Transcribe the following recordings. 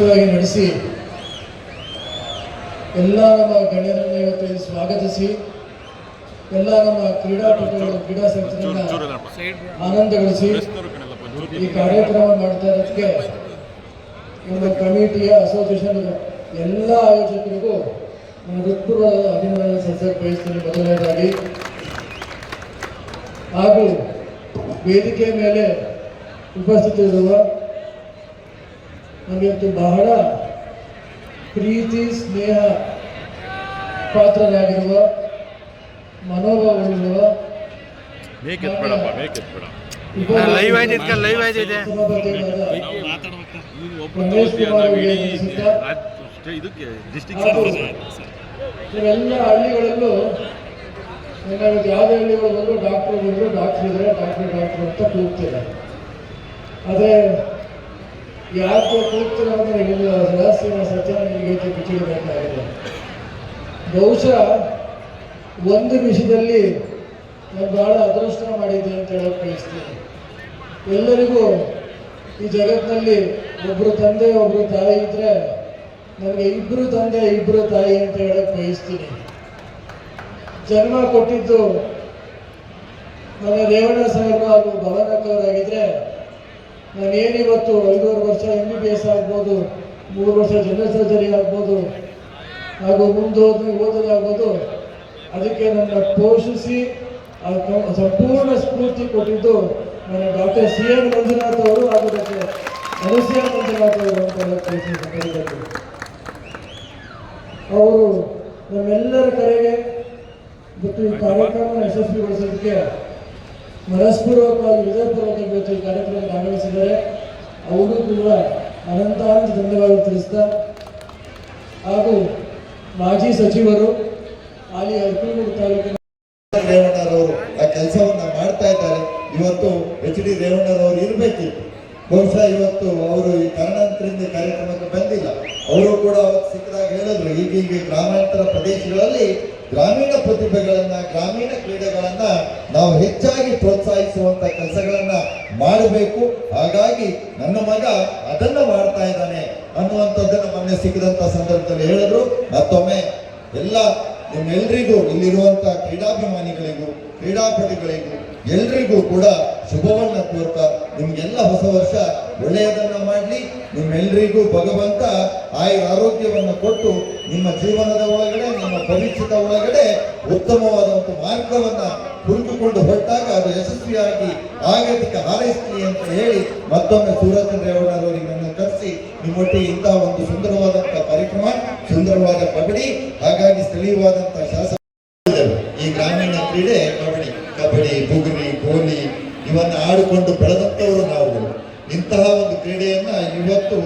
ನಡೆಸಿ ಎಲ್ಲ ನಮ್ಮ ಗಣ್ಯರನ್ನು ಇವತ್ತು ಸ್ವಾಗತಿಸಿ, ಎಲ್ಲ ನಮ್ಮ ಕ್ರೀಡಾಪಟುಗಳು ಕ್ರೀಡಾ ಸಂಸ್ಥೆಗಳನ್ನ ಆನಂದಗೊಳಿಸಿ ಈ ಕಾರ್ಯಕ್ರಮ ಮಾಡ್ತಾ ಇರೋದಕ್ಕೆ ನಮ್ಮ ಕಮಿಟಿಯ ಅಸೋಸಿಯೇಷನ್ ಎಲ್ಲ ಆಯೋಜಕರಿಗೂ ನಾನು ಹೃತ್ಪೂರ್ವದ ಅಭಿನಂದನೆ ಸಲ್ಲಿಸಕ್ಕೆ ಬಯಸ್ತೀನಿ. ಮೊದಲನೇದಾಗಿ, ಹಾಗೂ ವೇದಿಕೆ ಮೇಲೆ ಉಪಸ್ಥಿತರಿರುವ ನಮಗಿವತ್ತು ಬಹಳ ಪ್ರೀತಿ ಸ್ನೇಹ ಪಾತ್ರರಾಗಿರುವ ಮನೋಭಾವಗಳಿರುವ ಲೈವ್ ಆಯ್ತಿದ್ಕ ಲೈವ್ ಆಯ್ತಿದೆ ನೀವೆಲ್ಲ ಹಳ್ಳಿಗಳಲ್ಲೂ ಏನಾಗುತ್ತೆ ಯಾವುದೇ ಹಳ್ಳಿಗಳು ಬಂದರೂ ಡಾಕ್ಟ್ರು ಬಂದರು ಡಾಕ್ಟ್ರ್ ಇದ್ದಾರೆ ಡಾಕ್ಟ್ರು ಡಾಕ್ಟ್ರು ಅಂತ ಕೂಗ್ತಿದ್ದಾರೆ. ಆದರೆ ಯಾಕೆ ಕೂಗ್ತಾರೆ ಅಂದರೆ ಇಲ್ಲ ರಹಸ್ಯನ ಸತ್ಯ ಬಿಚ್ಚಿಡಬೇಕಾಗಿದೆ ಬಹುಶಃ ಒಂದು ನಿಮಿಷದಲ್ಲಿ ನಾನು ಬಹಳ ಅದೃಷ್ಟ ಮಾಡಿದ್ದೆ ಅಂತ ಹೇಳೋಕೆ ಬಯಸ್ತೀನಿ. ಎಲ್ಲರಿಗೂ ಈ ಜಗತ್ತಿನಲ್ಲಿ ಒಬ್ಬರು ತಂದೆ ಒಬ್ಬರು ತಾಯಿ ಇದ್ರೆ ನನಗೆ ಇಬ್ಬರು ತಂದೆ ಇಬ್ಬರು ತಾಯಿ ಅಂತ ಹೇಳಕ್ ಬಯಸ್ತೀನಿ. ಜನ್ಮ ಕೊಟ್ಟಿದ್ದು ನನ್ನ ರೇವಣ್ಣ ಸಾಹೇಬರು ಹಾಗೂ ಭವನಕ್ಕವರಾಗಿದ್ರೆ ನಾನೇನಿವತ್ತು ಐದೂವರೆ ವರ್ಷ ಎಂ ಬಿ ಬಿ ಎಸ್ ಆಗ್ಬೋದು, ಮೂರು ವರ್ಷ ಜನರಲ್ ಸರ್ಜರಿ ಆಗ್ಬೋದು, ಹಾಗೂ ಮುಂದೋದ್ರೆ ಓದೋದಾಗ್ಬೋದು ಅದಕ್ಕೆ ನನ್ನ ಪೋಷಿಸಿ ಸಂಪೂರ್ಣ ಸ್ಫೂರ್ತಿ ಕೊಟ್ಟಿದ್ದು ನನ್ನ ಡಾಕ್ಟರ್ ಸಿ ಎನ್ ಮಂಜುನಾಥ್ ಅವರು, ಹಾಗೂ ಡಾಕ್ಟರ್ ಅನುಸಿಯ ಮಂಜುನಾಥ್ ಅವರು ಅಂತ. ಅವರು ನಮ್ಮೆಲ್ಲರ ಕರೆಗೆ ಮತ್ತು ಈ ಕಾರ್ಯಕ್ರಮ ಯಶಸ್ವಿಗೊಳಿಸೋದಕ್ಕೆ ಮನಸ್ಪೂರ್ವಕವಾಗಿ ಹೃದಯಪೂರ್ವಕ ಇವತ್ತು ಈ ಕಾರ್ಯಕ್ರಮಕ್ಕೆ ಆಗಮಿಸಿದ್ದಾರೆ ಅವರು ಕೂಡ ಅನಂತಾನಂತ ಧನ್ಯವಾದ ತಿಳಿಸ್ತಾ, ಹಾಗೂ ಮಾಜಿ ಸಚಿವರು ಹಾಲಿ ಅರ್ಕೂರು ತಾಲೂಕಿನ ರೇವಣ್ಣರವರು ಆ ಕೆಲಸವನ್ನ ಮಾಡ್ತಾ ಇದ್ದಾರೆ. ಇವತ್ತು ಎಚ್ ಡಿ ರೇವಣ್ಣರವರು ಇರಬೇಕಿತ್ತು ಬಹುಶಃ ಇವತ್ತು ಅವರು ಈ ಕಾರಣಾಂತರದಿಂದ ಕಾರ್ಯಕ್ರಮಕ್ಕೆ ಬಂದಿಲ್ಲ. ಅವರು ಕೂಡ ಸಿಕ್ಕಿದಾಗ ಹೇಳಿದ್ರು ಈಗೀಗ ಗ್ರಾಮಾಂತರ ಪ್ರದೇಶಗಳಲ್ಲಿ ಗ್ರಾಮೀಣ ಪ್ರತಿಭೆಗಳನ್ನ, ಗ್ರಾಮೀಣ ಕ್ರೀಡೆಗಳನ್ನ ನಾವು ಹೆಚ್ಚಾಗಿ ಪ್ರೋತ್ಸಾಹಿಸುವಂತ ಕೆಲಸಗಳನ್ನ ಮಾಡಬೇಕು. ಹಾಗಾಗಿ ನನ್ನ ಮಗ ಅದನ್ನ ಮಾಡ್ತಾ ಇದ್ದಾನೆ ಅನ್ನುವಂಥದ್ದನ್ನ ಮೊನ್ನೆ ಸಿಕ್ಕಿದಂತ ಸಂದರ್ಭದಲ್ಲಿ ಹೇಳಿದ್ರು. ಮತ್ತೊಮ್ಮೆ ಎಲ್ಲ ನಿಮ್ಮೆಲ್ಲರಿಗೂ ಇಲ್ಲಿರುವಂತ ಕ್ರೀಡಾಭಿಮಾನಿಗಳಿಗೂ, ಕ್ರೀಡಾಪಟುಗಳಿಗೂ ಎಲ್ರಿಗೂ ಕೂಡ ಶುಭವನ್ನ ಕೋರ್ತಾ ನಿಮ್ಗೆಲ್ಲ ಹೊಸ ವರ್ಷ ಒಳ್ಳೆಯದನ್ನ ಮಾಡಲಿ. ನಿಮ್ಮೆಲ್ಲರಿಗೂ ಭಗವಂತ ಆಯು ಆರೋಗ್ಯವನ್ನು ಕೊಟ್ಟು ನಿಮ್ಮ ಜೀವನದ ಒಳಗಡೆ, ನಿಮ್ಮ ಭವಿಷ್ಯದ ಒಳಗಡೆ ಉತ್ತಮವಾದ ಒಂದು ಮಾರ್ಗವನ್ನ ಹುಡುಕಿಕೊಂಡು ಹೊರಟಾಗ ಅದು ಯಶಸ್ವಿಯಾಗಿ ಆಗದಿಕ್ಕೆ ಹಾರೈಸಲಿ ಅಂತ ಹೇಳಿ ಮತ್ತೊಮ್ಮೆ ಸೂರಜ್ ರೇವಣ್ಣರವರಿಗೆ ನನ್ನ ಕರೆಸಿ ನಿಮ್ಮೊಟ್ಟಿಗೆ ಇಂತಹ ಒಂದು ಸುಂದರವಾದಂತಹ ಕಾರ್ಯಕ್ರಮ, ಸುಂದರವಾದ ಕಬಡ್ಡಿ, ಹಾಗಾಗಿ ಸ್ಥಳೀಯವಾದಂತಹ ಶಾಸಕ ಈ ಗ್ರಾಮೀಣ ಕ್ರೀಡೆ ಕಬಡ್ಡಿ. ಕಬಡ್ಡಿ ಬುಗುರಿ ಗೋಲಿ ಇವನ್ನ ಆಡಿಕೊಂಡು ಬೆಳೆದಂತವರು ನಾವು. ಇಂತಹ ಒಂದು ಕ್ರೀಡೆಯನ್ನ ಇವತ್ತು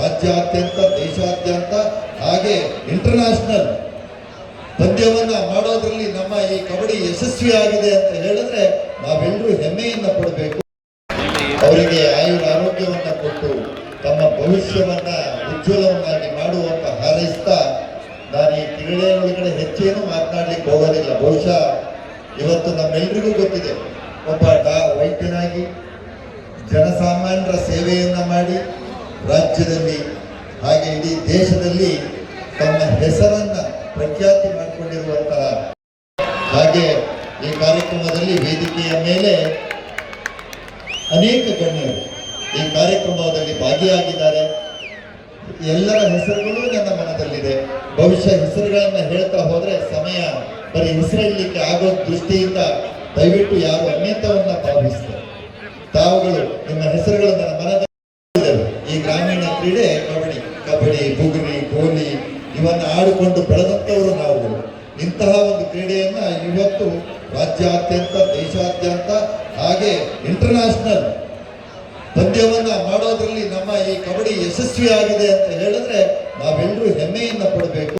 ರಾಜ್ಯಾದ್ಯಂತ, ದೇಶಾದ್ಯಂತ, ಹಾಗೆ ಇಂಟರ್ನ್ಯಾಷನಲ್ ಪಂದ್ಯವನ್ನ ಮಾಡೋದ್ರಲ್ಲಿ ನಮ್ಮ ಈ ಕಬಡ್ಡಿ ಯಶಸ್ವಿಯಾಗಿದೆ ಅಂತ ಹೇಳಿದ್ರೆ ನಾವೆಲ್ಲರೂ ಹೆಮ್ಮೆಯನ್ನು ಪಡಬೇಕು. ಅವರಿಗೆ ಆಯುರ ಆರೋಗ್ಯವನ್ನ ಕೊಟ್ಟು ತಮ್ಮ ಭವಿಷ್ಯವನ್ನ ಉಜ್ವಲವನ್ನಾಗಿ ಮಾಡುವಂತ ಹಾರೈಸ್ತಾ ನಾನು ಈ ಕ್ರೀಡೆಯೊಳಗಡೆ ಹೆಚ್ಚೇನು ಮಾತನಾಡಲಿಕ್ಕೆ ಹೋಗೋದಿಲ್ಲ. ಬಹುಶಃ ಇವತ್ತು ನಮ್ಮೆಲ್ರಿಗೂ ಗೊತ್ತಿದೆ. ಒಬ್ಬ ಡಾ ವೈದ್ಯನಾಗಿ ಜನಸಾಮಾನ್ಯರ ಸೇವೆಯನ್ನ ಮಾಡಿ ರಾಜ್ಯದಲ್ಲಿ, ಹಾಗೆ ಇಡೀ ದೇಶದಲ್ಲಿ ತಮ್ಮ ಹೆಸರನ್ನ ಪ್ರಖ್ಯಾತಿ ಮಾಡಿಕೊಂಡಿರುವಂತಹ ಹಾಗೆ ಈ ಕಾರ್ಯಕ್ರಮದಲ್ಲಿ ವೇದಿಕೆಯ ಮೇಲೆ ಅನೇಕ ಗಣ್ಯರು ಈ ಕಾರ್ಯಕ್ರಮದಲ್ಲಿ ಭಾಗಿಯಾಗಿದ್ದಾರೆ. ಎಲ್ಲರ ಹೆಸರುಗಳು ನನ್ನ ಮನದಲ್ಲಿದೆ. ಬಹುಶಃ ಹೆಸರುಗಳನ್ನ ಹೇಳ್ತಾ ಹೋದ್ರೆ ಸಮಯ ಬರೀ ಹೆಸರಿಡ್ಲಿಕ್ಕೆ ಆಗೋ ದೃಷ್ಟಿಯಿಂದ ದಯವಿಟ್ಟು ಯಾರು ಅನ್ಯತವನ್ನ ಭಾವಿಸ್ತಾರೆ ತಾವುಗಳು ನಿಮ್ಮ ಹೆಸರುಗಳು ನನ್ನ ಮನದಲ್ಲಿ ಈ ಗ್ರಾಮೀಣ ಕ್ರೀಡೆ ಕಬಡ್ಡಿ ಕಬಡ್ಡಿ, ಬುಗುರಿ, ಗೋಲಿ ಇವನ್ನ ಆಡಿಕೊಂಡು ಬೆಳೆದಂತವರು ನಾವು ಇಂತಹ ಒಂದು ಕ್ರೀಡೆಯನ್ನ ಇವತ್ತು ರಾಜ್ಯಾದ್ಯಂತ, ದೇಶಾದ್ಯಂತ ಹಾಗೆ ಇಂಟರ್ನ್ಯಾಷನಲ್ ಪಂದ್ಯವನ್ನ ಮಾಡೋದ್ರಲ್ಲಿ ನಮ್ಮ ಈ ಕಬಡ್ಡಿ ಯಶಸ್ವಿಯಾಗಿದೆ ಅಂತ ಹೇಳಿದ್ರೆ ನಾವೆಲ್ಲರೂ ಹೆಮ್ಮೆಯನ್ನ ಪಡಬೇಕು